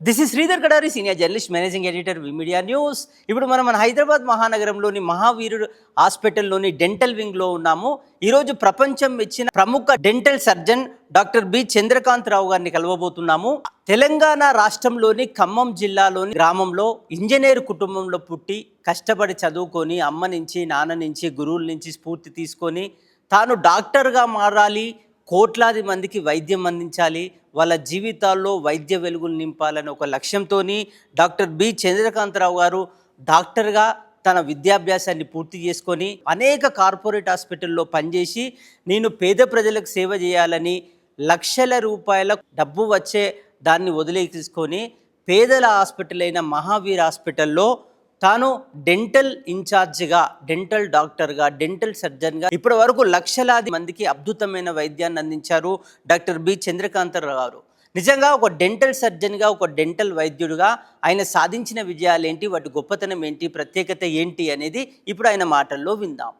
This is Sridhar Kadari senior journalist managing editor media news ఇప్పుడు మనం మన హైదరాబాద్ మహానగరంలోని మహావీరుడు హాస్పిటల్లోని డెంటల్ వింగ్లో ఉన్నాము. ఈరోజు ప్రపంచం ఇచ్చిన ప్రముఖ dental surgeon doctor B. Chandrakant Rao గారిని కలవబోతున్నాము. తెలంగాణ రాష్ట్రంలోని ఖమ్మం జిల్లాలోని గ్రామంలో ఇంజనీర్ కుటుంబంలో పుట్టి కష్టపడి చదువుకొని అమ్మ నుంచి నాన్న నుంచి గురువుల నుంచి స్ఫూర్తి తీసుకొని తాను డాక్టర్గా మారాలి కోట్లాది మందికి వైద్యం అందించాలి వాళ్ళ జీవితాల్లో వైద్య వెలుగులు నింపాలని ఒక లక్ష్యంతో డాక్టర్ బి. చంద్రకాంతరావు గారు డాక్టర్గా తన విద్యాభ్యాసాన్ని పూర్తి చేసుకొని అనేక కార్పొరేట్ హాస్పిటల్లో పనిచేసి నేను పేద ప్రజలకు సేవ చేయాలని లక్షల రూపాయల డబ్బు వచ్చే దాన్ని వదిలే తీసుకొని పేదల హాస్పిటల్ అయిన మహావీర్ హాస్పిటల్లో తాను డెంటల్ ఇన్ఛార్జిగా డెంటల్ డాక్టర్గా డెంటల్ సర్జన్గా ఇప్పటి వరకు లక్షలాది మందికి అద్భుతమైన వైద్యాన్ని అందించారు డాక్టర్ బి. చంద్రకాంతరావు గారు. నిజంగా ఒక డెంటల్ సర్జన్గా ఒక డెంటల్ వైద్యుడిగా ఆయన సాధించిన విజయాలు ఏంటి వాటి గొప్పతనం ఏంటి ప్రత్యేకత ఏంటి అనేది ఇప్పుడు ఆయన మాటల్లో విందాం.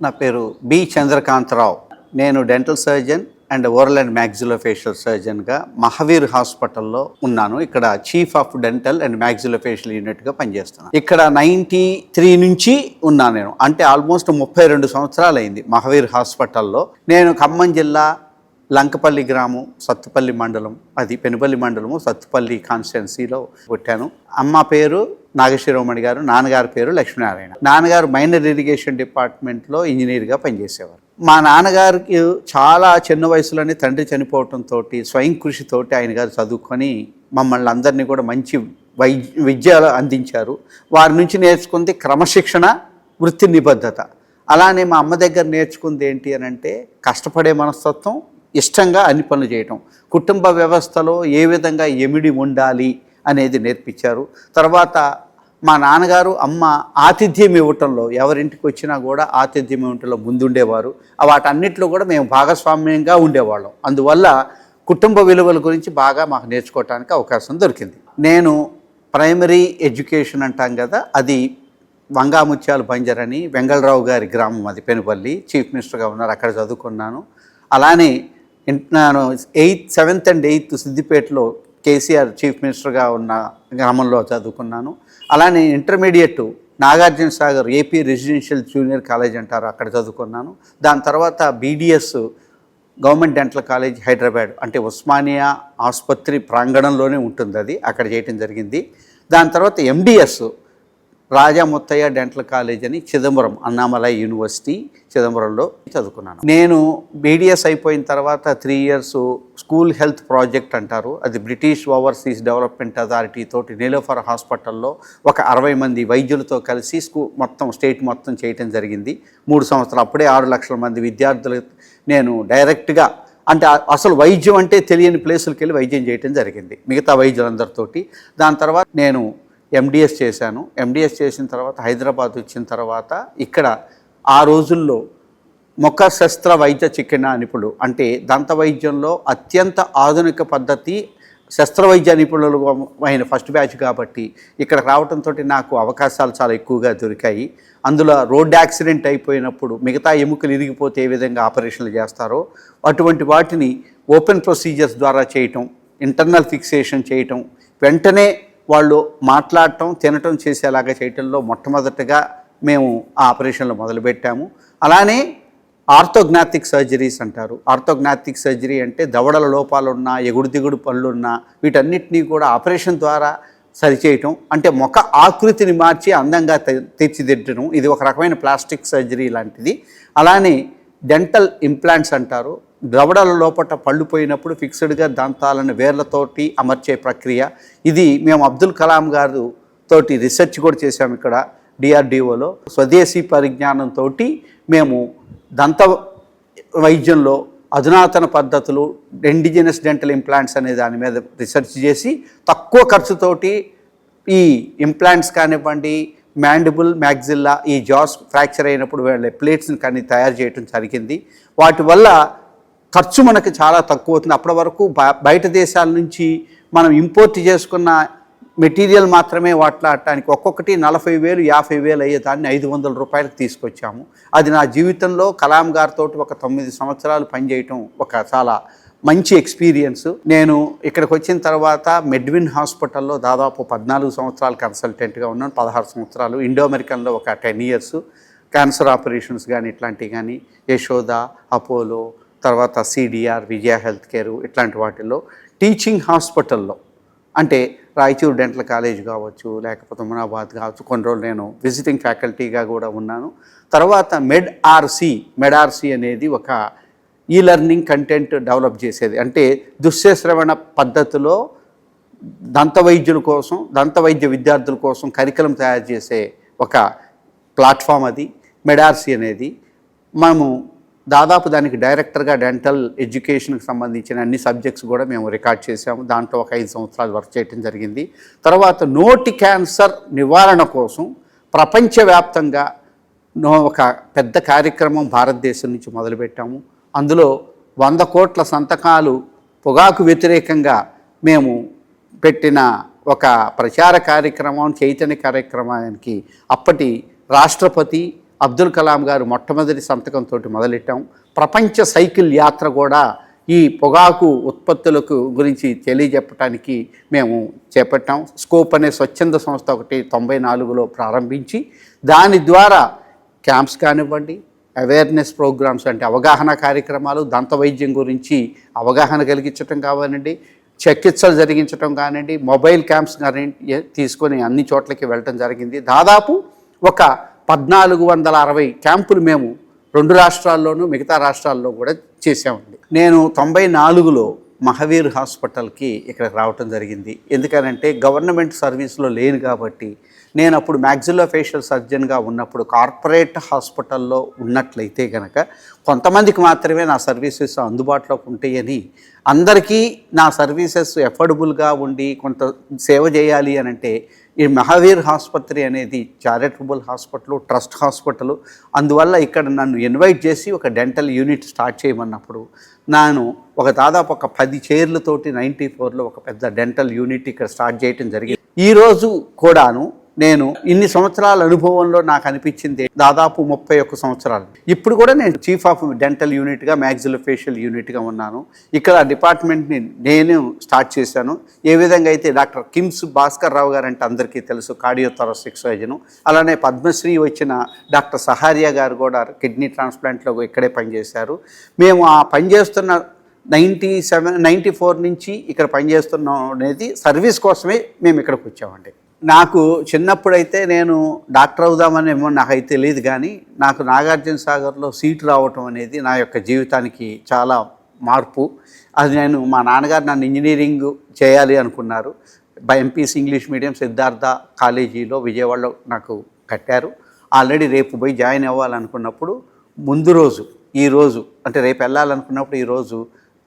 నా పేరు బి. చంద్రకాంతరావు. నేను dental surgeon and oral and maxillofacial సర్జన్గా Mahavir హాస్పిటల్లో ఉన్నాను. ఇక్కడ chief of dental and maxillofacial యూనిట్గా పనిచేస్తున్నాను. ఇక్కడ నైంటీ త్రీ నుంచి ఉన్నాను నేను. అంటే ఆల్మోస్ట్ ముప్పై రెండు సంవత్సరాలు అయింది మహావీర్ హాస్పిటల్లో. నేను ఖమ్మం జిల్లా లంకపల్లి గ్రామం సత్తుపల్లి మండలం అది పెనుపల్లి మండలము సత్తుపల్లి కాన్స్టిట్యున్సీలో పుట్టాను. అమ్మ పేరు నాగశ్వరమణి గారు నాన్నగారి పేరు లక్ష్మీనారాయణ. నాన్నగారు మైనర్ ఇరిగేషన్ డిపార్ట్మెంట్లో ఇంజనీర్గా పనిచేసేవారు. మా నాన్నగారికి చాలా చిన్న వయసులోనే తండ్రి చనిపోవడంతో స్వయం కృషితోటి ఆయన గారు చదువుకొని మమ్మల్ని అందరినీ కూడా మంచి వై విద్య అందించారు. వారి నుంచి నేర్చుకుంది క్రమశిక్షణ వృత్తి నిబద్ధత. అలానే మా అమ్మ దగ్గర నేర్చుకుంది ఏంటి అని అంటే కష్టపడే మనస్తత్వం ఇష్టంగా అన్ని పనులు చేయటం. కుటుంబ వ్యవస్థలో ఏ విధంగా ఎమిడి ఉండాలి అనేది నేర్పించారు. తర్వాత మా నాన్నగారు అమ్మ ఆతిథ్యం ఇవ్వటంలో ఎవరింటికి వచ్చినా కూడా ఆతిథ్యం ఇవ్వటంలో ముందుండేవారు. వాటన్నిటిలో కూడా మేము భాగస్వామ్యంగా ఉండేవాళ్ళం. అందువల్ల కుటుంబ విలువల గురించి బాగా మాకు నేర్చుకోవటానికి అవకాశం దొరికింది. నేను ప్రైమరీ ఎడ్యుకేషన్ అంటాం కదా అది వంగాముత్యాలు బంజర్ అని వెంగళరావు గారి గ్రామం అది పెనుపల్లి. చీఫ్ మినిస్టర్గా ఉన్నారు అక్కడ చదువుకున్నాను. అలానే నేను ఎయిత్ సెవెంత్ అండ్ ఎయిత్ సిద్దిపేటలో కేసీఆర్ చీఫ్ మినిస్టర్గా ఉన్న గ్రామంలో చదువుకున్నాను. అలానే intermediate Nagarjuna Sagar AP residential junior college అంటారు అక్కడ చదువుకున్నాను. దాని తర్వాత BDS government dental college Hyderabad అంటే ఉస్మానియా ఆసుపత్రి ప్రాంగణంలోనే ఉంటుంది అది అక్కడ చేయటం జరిగింది. దాని తర్వాత MDS Raja Muthiah dental college అని చిదంబరం అన్నామలై యూనివర్సిటీ చిదంబరంలో చదువుకున్నాను. నేను బీడిఎస్ అయిపోయిన తర్వాత three years school health project అంటారు. అది బ్రిటిష్ ఓవర్సీస్ డెవలప్మెంట్ అథారిటీ తోటి నీలోఫర్ హాస్పిటల్లో ఒక అరవై మంది వైద్యులతో కలిసి స్కూ మొత్తం స్టేట్ మొత్తం చేయటం జరిగింది. మూడు సంవత్సరాలు అప్పుడే ఆరు లక్షల మంది విద్యార్థులు నేను డైరెక్ట్గా అంటే అసలు వైద్యం అంటే తెలియని ప్లేసులకు వెళ్ళి వైద్యం చేయటం జరిగింది. మిగతా వైద్యులందరితోటి. దాని తర్వాత నేను ఎండిఎస్ చేశాను. ఎండిఎస్ చేసిన తర్వాత హైదరాబాద్ వచ్చిన తర్వాత ఇక్కడ ఆ రోజుల్లో ముఖ శస్త్ర వైద్య చికిత్స నిపుణులు అంటే దంత వైద్యంలో అత్యంత ఆధునిక పద్ధతి శస్త్రవైద్య నిపుణులు అయిన ఫస్ట్ బ్యాచ్ కాబట్టి ఇక్కడ రావడంతో నాకు అవకాశాలు చాలా ఎక్కువగా దొరికాయి. అందులో రోడ్ యాక్సిడెంట్ అయిపోయినప్పుడు మిగతా ఎముకలు ఇరిగిపోతే ఏ విధంగా ఆపరేషన్లు చేస్తారో అటువంటి వాటిని ఓపెన్ ప్రొసీజర్స్ ద్వారా చేయటం ఇంటర్నల్ ఫిక్సేషన్ చేయటం వెంటనే వాళ్ళు మాట్లాడటం తినటం చేసేలాగా చేయటంలో మొట్టమొదటగా మేము ఆ ఆపరేషన్లు మొదలుపెట్టాము. అలానే ఆర్థోగ్నాథిక్ సర్జరీస్ అంటారు. ఆర్థోగ్నాథిక్ సర్జరీ అంటే దవడల లోపాలున్నా ఎగుడు దిగుడు పనులున్నా వీటన్నిటినీ కూడా ఆపరేషన్ ద్వారా సరిచేయటం. అంటే ముఖ ఆకృతిని మార్చి అందంగా తీర్చిదిద్దడం ఇది ఒక రకమైన ప్లాస్టిక్ సర్జరీ లాంటిది. అలానే డెంటల్ ఇంప్లాంట్స్ అంటారు. దవడల లోపట పళ్ళు పోయినప్పుడు ఫిక్స్డ్గా దంతాలను వేర్లతోటి అమర్చే ప్రక్రియ. ఇది మేము అబ్దుల్ కలాం గారు తోటి రీసెర్చ్ కూడా చేసాము ఇక్కడ డిఆర్డిఓలో. స్వదేశీ పరిజ్ఞానంతో మేము దంత వైద్యంలో అధునాతన పద్ధతులు ఇండిజినస్ డెంటల్ ఇంప్లాంట్స్ అనే దాని మీద రీసెర్చ్ చేసి తక్కువ ఖర్చుతోటి ఈ ఇంప్లాంట్స్ కానివ్వండి మ్యాండిబుల్ మ్యాగ్జిల్లా ఈ జాస్ ఫ్రాక్చర్ అయినప్పుడు వాళ్ళ ప్లేట్స్ని కానీ తయారు చేయడం జరిగింది. వాటి వల్ల ఖర్చు మనకు చాలా తక్కువ అవుతుంది. అప్పటి వరకు బ- బయట దేశాల నుంచి మనం ఇంపోర్ట్ చేసుకున్న మెటీరియల్ మాత్రమే వాట్లాడటానికి ఒక్కొక్కటి నలభై వేలు యాభై వేలు అయ్యే దాన్ని ఐదు వందల రూపాయలకు తీసుకొచ్చాము. అది నా జీవితంలో కలాం గారితో ఒక తొమ్మిది సంవత్సరాలు పనిచేయటం ఒక చాలా మంచి ఎక్స్పీరియన్స్ నేను ఇక్కడికి వచ్చిన తర్వాత మెడ్విన్ హాస్పిటల్లో దాదాపు పద్నాలుగు సంవత్సరాలు కన్సల్టెంట్గా ఉన్నాను. పదహారు సంవత్సరాలు. ఇండో అమెరికన్లో ఒక టెన్ ఇయర్స్ క్యాన్సర్ ఆపరేషన్స్ కానీ ఇట్లాంటివి కానీ యశోద అపోలో తర్వాత సిడిఆర్ విజయ హెల్త్ కేర్ ఇట్లాంటి వాటిల్లో టీచింగ్ హాస్పిటల్లో అంటే రాయచూరు డెంటల్ కాలేజ్ కావచ్చు లేకపోతే మునాబాద్ కావచ్చు కొన్ని రోజులు నేను విజిటింగ్ ఫ్యాకల్టీగా కూడా ఉన్నాను. తర్వాత మెడ్ ఆర్సి మెడ్ ఆర్సి అనేది ఒక ఈ లెర్నింగ్ కంటెంట్ డెవలప్ చేసేది. అంటే దుశ్యశ్రవణ పద్ధతిలో దంతవైద్యుల కోసం దంతవైద్య విద్యార్థుల కోసం కరికలం తయారు చేసే ఒక ప్లాట్ఫామ్ అది మెడార్సీ అనేది. మనము దాదాపు దానికి డైరెక్టర్గా డెంటల్ ఎడ్యుకేషన్కి సంబంధించిన అన్ని సబ్జెక్ట్స్ కూడా మేము రికార్డ్ చేసాము దాంట్లో ఒక ఐదు సంవత్సరాలు వర్క్ చేయడం జరిగింది. తర్వాత నోటి క్యాన్సర్ నివారణ కోసం ప్రపంచవ్యాప్తంగా ఒక పెద్ద కార్యక్రమం భారతదేశం నుంచి మొదలుపెట్టాము. అందులో వంద కోట్ల సంతకాలు పొగాకు వ్యతిరేకంగా మేము పెట్టిన ఒక ప్రచార కార్యక్రమం చైతన్య కార్యక్రమానికి అప్పటి రాష్ట్రపతి అబ్దుల్ కలాం గారు మొట్టమొదటి సంతకంతో మొదలెట్టాం. ప్రపంచ సైకిల్ యాత్ర కూడా ఈ పొగాకు ఉత్పత్తులకు గురించి తెలియజెప్పడానికి మేము చేపట్టాం. స్కోప్ అనే స్వచ్ఛంద సంస్థ ఒకటి తొంభై నాలుగులో ప్రారంభించి దాని ద్వారా క్యాంప్స్ కానివ్వండి అవేర్నెస్ ప్రోగ్రామ్స్ అంటే అవగాహన కార్యక్రమాలు దంత వైద్యం గురించి అవగాహన కలిగించటం కావాలండి. చికిత్సలు జరిగించటం కానివ్వండి మొబైల్ క్యాంప్స్ కానీ తీసుకొని అన్ని చోట్లకి వెళ్ళటం జరిగింది. దాదాపు ఒక పద్నాలుగు వందల అరవై క్యాంపులు మేము రెండు రాష్ట్రాల్లోనూ మిగతా రాష్ట్రాల్లో కూడా చేసామండి నేను తొంభై నాలుగులో మహావీర్ హాస్పిటల్కి ఇక్కడికి రావటం జరిగింది. ఎందుకనంటే గవర్నమెంట్ సర్వీస్లో లేను కాబట్టి నేను అప్పుడు మ్యాక్సిలో ఫేషియల్ సర్జన్గా ఉన్నప్పుడు కార్పొరేట్ హాస్పిటల్లో ఉన్నట్లయితే కనుక కొంతమందికి మాత్రమే నా సర్వీసెస్ అందుబాటులోకి ఉంటాయని అందరికీ నా సర్వీసెస్ ఎఫోర్డబుల్గా ఉండి కొంత సేవ చేయాలి అని అంటే ఈ మహావీర్ ఆసుపత్రి అనేది చారిటబుల్ హాస్పిటల్ ట్రస్ట్ హాస్పిటల్. అందువల్ల ఇక్కడ నన్ను ఇన్వైట్ చేసి ఒక డెంటల్ యూనిట్ స్టార్ట్ చేయమన్నప్పుడు నేను ఒక దాదాపు ఒక పది చైర్లతోటి నైంటీ ఫోర్లో ఒక పెద్ద డెంటల్ యూనిట్ ఇక్కడ స్టార్ట్ చేయడం జరిగింది. ఈరోజు కూడాను నేను ఇన్ని సంవత్సరాల అనుభవంలో నాకు అనిపించింది దాదాపు ముప్పై ఒక్క సంవత్సరాలు. ఇప్పుడు కూడా నేను చీఫ్ ఆఫ్ డెంటల్ యూనిట్గా మ్యాక్సిలో ఫేషియల్ యూనిట్గా ఉన్నాను. ఇక్కడ డిపార్ట్మెంట్ని నేను స్టార్ట్ చేశాను. ఏ విధంగా అయితే డాక్టర్ కిమ్స్ భాస్కర్ రావు గారు అంటే అందరికీ తెలుసు కార్డియోథరాసిక్ సర్జను అలానే పద్మశ్రీ వచ్చిన డాక్టర్ సహారియా గారు కూడా కిడ్నీ ట్రాన్స్ప్లాంట్లో ఇక్కడే పనిచేశారు. మేము ఆ పనిచేస్తున్న నైంటీ సెవెన్ నైంటీ ఫోర్ నుంచి ఇక్కడ పనిచేస్తున్నాం అనేది సర్వీస్ కోసమే మేము ఇక్కడికి వచ్చామండి. నాకు చిన్నప్పుడైతే నేను డాక్టర్ అవుదామని ఏమో నాకైతే తెలియదు కానీ నాకు నాగార్జున సాగర్లో సీట్ రావటం అనేది నా యొక్క జీవితానికి చాలా మార్పు. అది నేను మా నాన్నగారు నన్ను ఇంజనీరింగ్ చేయాలి అనుకున్నారు. By MPC English medium Siddhartha కాలేజీలో విజయవాడలో నాకు కట్టారు. ఆల్రెడీ రేపు పోయి జాయిన్ అవ్వాలనుకున్నప్పుడు ముందు రోజు ఈ రోజు అంటే రేపు వెళ్ళాలనుకున్నప్పుడు ఈరోజు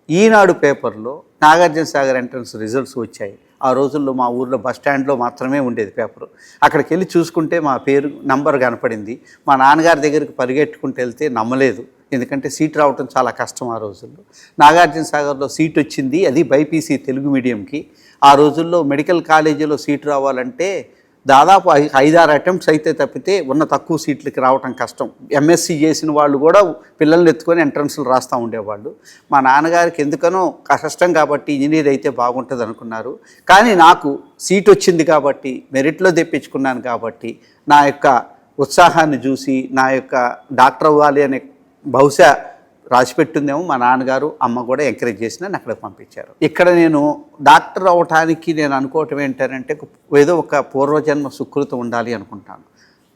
ఈనాడు పేపర్లో నాగార్జున సాగర్ ఎంట్రన్స్ రిజల్ట్స్ వచ్చాయి. ఆ రోజుల్లో మా ఊర్లో బస్ స్టాండ్లో మాత్రమే ఉండేది పేపరు. అక్కడికి వెళ్ళి చూసుకుంటే మా పేరు నంబర్ కనపడింది. మా నాన్నగారి దగ్గరికి పరిగెట్టుకుంటూ వెళ్తే నమ్మలేదు. ఎందుకంటే సీట్ రావటం చాలా కష్టం ఆ రోజుల్లో. నాగార్జున సాగర్లో సీట్ వచ్చింది. అది బైపీసీ తెలుగు మీడియంకి. ఆ రోజుల్లో మెడికల్ కాలేజీలో సీట్ రావాలంటే దాదాపు ఐదారు అటెంప్ట్స్ అయితే తప్పితే ఉన్న తక్కువ సీట్లకి రావటం కష్టం. ఎంఎస్సీ చేసిన వాళ్ళు కూడా పిల్లల్ని ఎత్తుకొని ఎంట్రన్స్లు రాస్తూ ఉండేవాళ్ళు. మా నాన్నగారికి ఎందుకనో కష్టం కాబట్టి ఇంజనీర్ అయితే బాగుంటుంది అనుకున్నారు. కానీ నాకు సీట్ వచ్చింది కాబట్టి మెరిట్లో తెప్పించుకున్నాను కాబట్టి నా యొక్క ఉత్సాహాన్ని చూసి నా యొక్క డాక్టర్ అవ్వాలి అనే బహుశా రాసిపెట్టిందేమో మా నాన్నగారు అమ్మ కూడా ఎంకరేజ్ చేసి నన్ను అక్కడికి పంపించారు. ఇక్కడ నేను డాక్టర్ అవటానికి నేను అనుకోవటం ఏంటంటే ఏదో ఒక పూర్వజన్మ సుకృతం ఉండాలి అనుకుంటాను.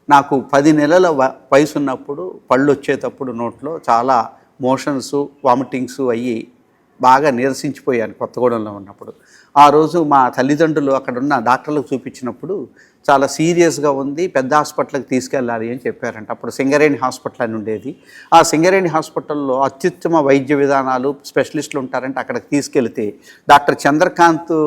నాకు పది నెలల వ- వయసు ఉన్నప్పుడు పళ్ళు వచ్చేటప్పుడు నోట్లో చాలా మోషన్స్ వామిటింగ్స్ అయ్యి బాగా నీరసించిపోయాను కొత్తగూడెంలో ఉన్నప్పుడు. ఆ రోజు మా తల్లిదండ్రులు అక్కడున్న డాక్టర్లకు చూపించినప్పుడు చాలా సీరియస్గా ఉంది పెద్ద హాస్పిటల్కి తీసుకెళ్ళాలి అని చెప్పారంట. అప్పుడు సింగరేణి హాస్పిటల్ అని ఉండేది. ఆ సింగరేణి హాస్పిటల్లో అత్యుత్తమ వైద్య విధానాలు స్పెషలిస్టులు ఉంటారంటే అక్కడికి తీసుకెళ్తే డాక్టర్ చంద్రకాంత్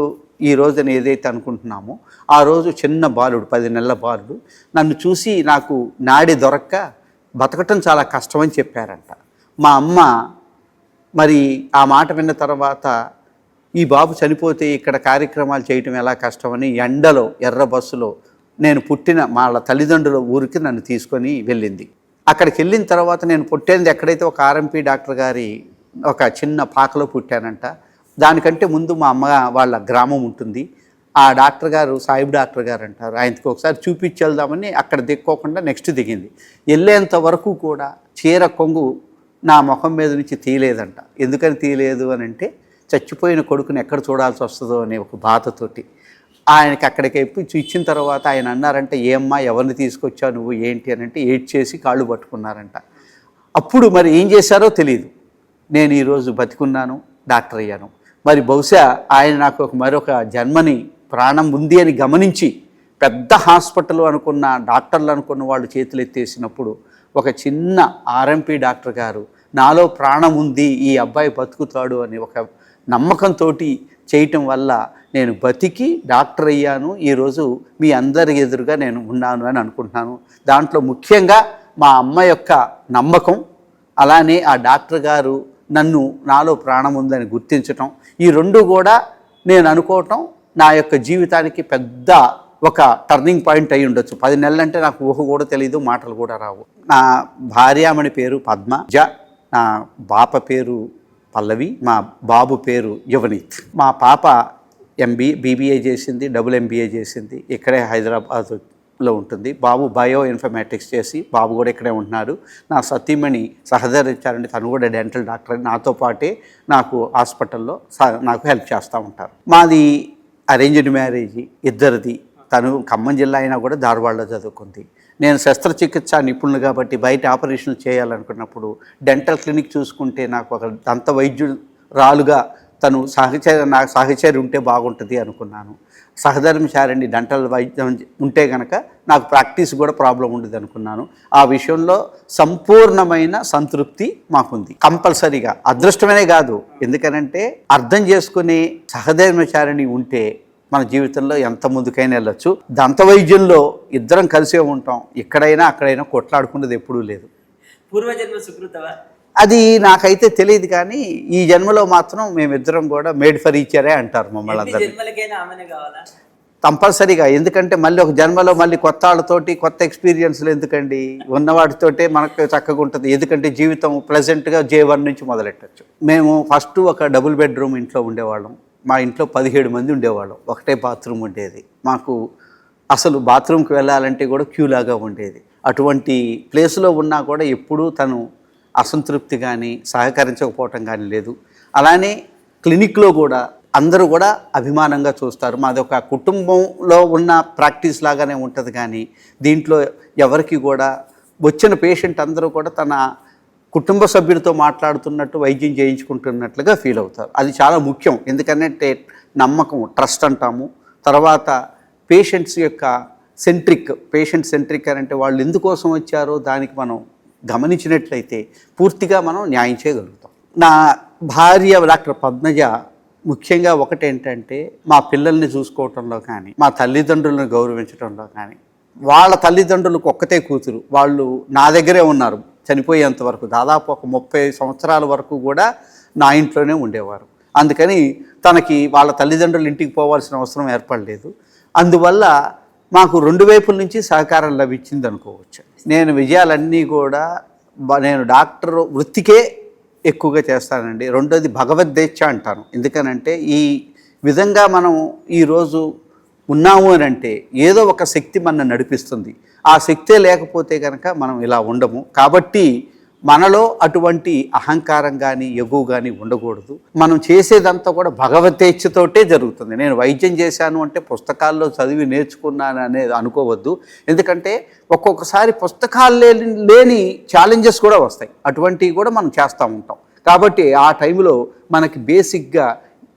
ఈ రోజున ఏదైతే అనుకుంటున్నామో ఆ రోజు చిన్న బాలుడు పది నెలల బాలుడు నన్ను చూసి నాకు నాడి దొరక్క బతకటం చాలా కష్టమని చెప్పారంట. మా అమ్మ మరి ఆ మాట విన్న తర్వాత ఈ బాబు చనిపోతే ఇక్కడ కార్యక్రమాలు చేయటం ఎలా కష్టమని ఎండలో ఎర్ర బస్సులో నేను పుట్టిన వాళ్ళ తల్లిదండ్రుల ఊరికి నన్ను తీసుకొని వెళ్ళింది. అక్కడికి వెళ్ళిన తర్వాత నేను పుట్టేది ఎక్కడైతే ఒక ఆర్ఎంపీ డాక్టర్ గారి ఒక చిన్న పాకలో పుట్టానంట. దానికంటే ముందు మా అమ్మ వాళ్ళ గ్రామం ఉంటుంది. ఆ డాక్టర్ గారు సాయిబ్ డాక్టర్ గారు అంటారు. ఆయనకి ఒకసారి చూపించేద్దామని అక్కడ దిక్కోకుండా నెక్స్ట్ దిగింది. వెళ్ళేంత వరకు కూడా చీర కొంగు నా ముఖం మీద నుంచి తీయలేదంట. ఎందుకని తీయలేదు అని అంటే చచ్చిపోయిన కొడుకుని ఎక్కడ చూడాల్సి వస్తుందో అనే ఒక బాధతోటి. ఆయనకి అక్కడికి ఎప్పి ఇచ్చిన తర్వాత ఆయన అన్నారంటే ఏమ్మా ఎవరిని తీసుకొచ్చావు నువ్వు ఏంటి? అని అంటే ఏడ్ చేసి కాళ్ళు పట్టుకున్నారంట. అప్పుడు మరి ఏం చేశారో తెలియదు నేను ఈరోజు బతికున్నాను డాక్టర్ అయ్యాను. మరి బహుశా ఆయన నాకు ఒక మరొక జన్మని ప్రాణం ఉంది అని గమనించి పెద్ద హాస్పిటల్ అనుకున్న డాక్టర్లు అనుకున్న వాళ్ళు చేతులు ఎత్తేసినప్పుడు ఒక చిన్న ఆర్ఎంపీ డాక్టర్ గారు నాలో ప్రాణం ఉంది ఈ అబ్బాయి బతుకుతాడు అని ఒక నమ్మకంతో చేయటం వల్ల నేను బతికి డాక్టర్ అయ్యాను. ఈరోజు మీ అందరి ఎదురుగా నేను ఉన్నాను అని అనుకుంటున్నాను. దాంట్లో ముఖ్యంగా మా అమ్మ యొక్క నమ్మకం అలానే ఆ డాక్టర్ గారు నన్ను నాలో ప్రాణం ఉందని గుర్తించటం ఈ రెండు కూడా నేను అనుకోవటం నా యొక్క జీవితానికి పెద్ద ఒక టర్నింగ్ పాయింట్ అయి ఉండొచ్చు. పది నెలలంటే నాకు ఊహ కూడా తెలియదు మాటలు కూడా రావు. నా భార్యామణి పేరు పద్మ జ నా బాప పేరు పల్లవి మా బాబు పేరు యువనీత్. మా పాప ఎంబీ బీబీఏ చేసింది డబుల్ ఎంబీఏ చేసింది ఇక్కడే హైదరాబాద్లో ఉంటుంది. బాబు బయో ఇన్ఫర్మేటిక్స్ చేసి బాబు కూడా ఇక్కడే ఉంటున్నారు నా సతీమణి సహదరించారండి తను కూడా డెంటల్ డాక్టర్. నాతో పాటే నాకు హాస్పిటల్లో నాకు హెల్ప్ చేస్తూ ఉంటారు. మాది అరేంజ్డ్ మ్యారేజ్ ఇద్దరిది. తను ఖమ్మం జిల్లా అయినా కూడా ధార్వాడలో చదువుకుంది. నేను శస్త్రచికిత్స నిపుణులు కాబట్టి బయట ఆపరేషన్లు చేయాలనుకున్నప్పుడు డెంటల్ క్లినిక్ చూసుకుంటే నాకు ఒక దంత వైద్యురాలుగా తను సహచర నాకు సహచరి ఉంటే బాగుంటుంది అనుకున్నాను. సహధర్మచారిణి డెంటల్ వైద్యం ఉంటే కనుక నాకు ప్రాక్టీస్ కూడా ప్రాబ్లం ఉండదు అనుకున్నాను. ఆ విషయంలో సంపూర్ణమైన సంతృప్తి మాకుంది. కంపల్సరీగా. అదృష్టమనే కాదు. ఎందుకనంటే అర్థం చేసుకునే సహధర్మచారిణి ఉంటే మన జీవితంలో ఎంత ముందుకైనా వెళ్ళొచ్చు. దంత వైద్యంలో ఇద్దరం కలిసే ఉంటాం. ఎక్కడైనా అక్కడైనా కొట్లాడుకున్నది ఎప్పుడూ లేదు. పూర్వజన్మ సుకృతవా అది నాకైతే తెలియదు కానీ ఈ జన్మలో మాత్రం మేమిద్దరం కూడా మేడ్ ఫర్ ఈచరే అంటారు మమ్మల్ని అందరినీ. కావాలా? కంపల్సరీగా ఎందుకంటే మళ్ళీ ఒక జన్మలో మళ్ళీ కొత్త వాళ్ళతోటి కొత్త ఎక్స్పీరియన్స్లు ఎందుకండి? ఉన్నవాటితోటే మనకు చక్కగా ఉంటుంది. ఎందుకంటే జీవితం ప్లెజెంట్గా జే వన్ నుంచి మొదలెట్టచ్చు. మేము ఫస్ట్ ఒక డబుల్ బెడ్రూమ్ ఇంట్లో ఉండేవాళ్ళం. మా ఇంట్లో పదిహేడు మంది ఉండేవాళ్ళం. ఒకటే బాత్రూమ్ ఉండేది. మాకు అసలు బాత్రూమ్కి వెళ్ళాలంటే కూడా క్యూ లాగా ఉండేది. అటువంటి ప్లేస్లో ఉన్నా కూడా ఎప్పుడూ తను అసంతృప్తి కానీ సహకరించకపోవటం కానీ లేదు. అలానే క్లినిక్లో కూడా అందరూ కూడా అభిమానంగా చూస్తారు. మాది ఒక కుటుంబంలో ఉన్న ప్రాక్టీస్ లాగానే ఉంటుంది కానీ దీంట్లో ఎవరికి కూడా వచ్చిన పేషెంట్ అందరూ కూడా తన కుటుంబ సభ్యులతో మాట్లాడుతున్నట్టు వైద్యం చేయించుకుంటున్నట్లుగా ఫీల్ అవుతారు. అది చాలా ముఖ్యం. ఎందుకంటే నమ్మకం ట్రస్ట్ అంటాము. తర్వాత పేషెంట్స్ యొక్క సెంట్రిక్ పేషెంట్ సెంట్రిక్ అని అంటే వాళ్ళు ఎందుకోసం వచ్చారో దానికి మనం గమనించినట్లయితే పూర్తిగా మనం న్యాయం చేయగలుగుతాం. నా భార్య డాక్టర్ పద్మజ ముఖ్యంగా ఒకటేంటంటే మా పిల్లల్ని చూసుకోవటంలో కానీ మా తల్లిదండ్రులను గౌరవించడంలో కానీ వాళ్ళ తల్లిదండ్రులకు ఒక్కతే కూతురు. వాళ్ళు నా దగ్గరే ఉన్నారు. చనిపోయేంత వరకు దాదాపు ఒక ముప్పై సంవత్సరాల వరకు కూడా నా ఇంట్లోనే ఉండేవారు. అందుకని తనకి వాళ్ళ తల్లిదండ్రులు ఇంటికి పోవాల్సిన అవసరం ఏర్పడలేదు. అందువల్ల మాకు రెండు వైపుల నుంచి సహకారం లభించింది అనుకోవచ్చు. నేను విజయాలన్నీ కూడా నేను డాక్టర్ వృత్తికే ఎక్కువగా చేస్తానండి. రెండోది భగవద్దేచ్ఛ అంటాను. ఎందుకనంటే ఈ విధంగా మనం ఈరోజు ఉన్నాము అని అంటే ఏదో ఒక శక్తి మన నడిపిస్తుంది. ఆ శక్తే లేకపోతే కనుక మనం ఇలా ఉండము. కాబట్టి మనలో అటువంటి అహంకారం కానీ ఎగువ కానీ ఉండకూడదు. మనం చేసేదంతా కూడా భగవతేచ్ఛతోటే జరుగుతుంది. నేను వైద్యం చేశాను అంటే పుస్తకాల్లో చదివి నేర్చుకున్నాను అనేది అనుకోవద్దు. ఎందుకంటే ఒక్కొక్కసారి పుస్తకాలు లేని లేని ఛాలెంజెస్ కూడా వస్తాయి. అటువంటివి కూడా మనం చేస్తూ ఉంటాం. కాబట్టి ఆ టైంలో మనకి బేసిక్గా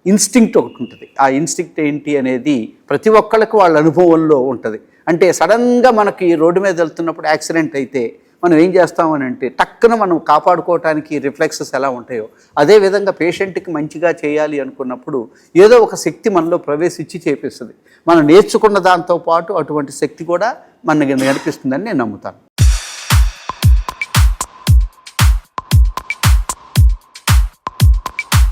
ఇన్స్టింక్ట్ ఒకటి ఉంటుంది. ఆ ఇన్స్టింక్ట్ ఏంటి అనేది ప్రతి ఒక్కళ్ళకి వాళ్ళ అనుభవంలో ఉంటుంది. అంటే సడన్గా మనకి రోడ్డు మీద వెళ్తున్నప్పుడు యాక్సిడెంట్ అయితే మనం ఏం చేస్తామని అంటే టక్కున మనం కాపాడుకోవటానికి రిఫ్లెక్సెస్ ఎలా ఉంటాయో అదే విధంగా పేషెంట్కి మంచిగా చేయాలి అనుకున్నప్పుడు ఏదో ఒక శక్తి మనలో ప్రవేశించి చేపిస్తుంది. మనం నేర్చుకున్న దాంతో పాటు అటువంటి శక్తి కూడా మనకి నడిపిస్తుందని నేను నమ్ముతాను.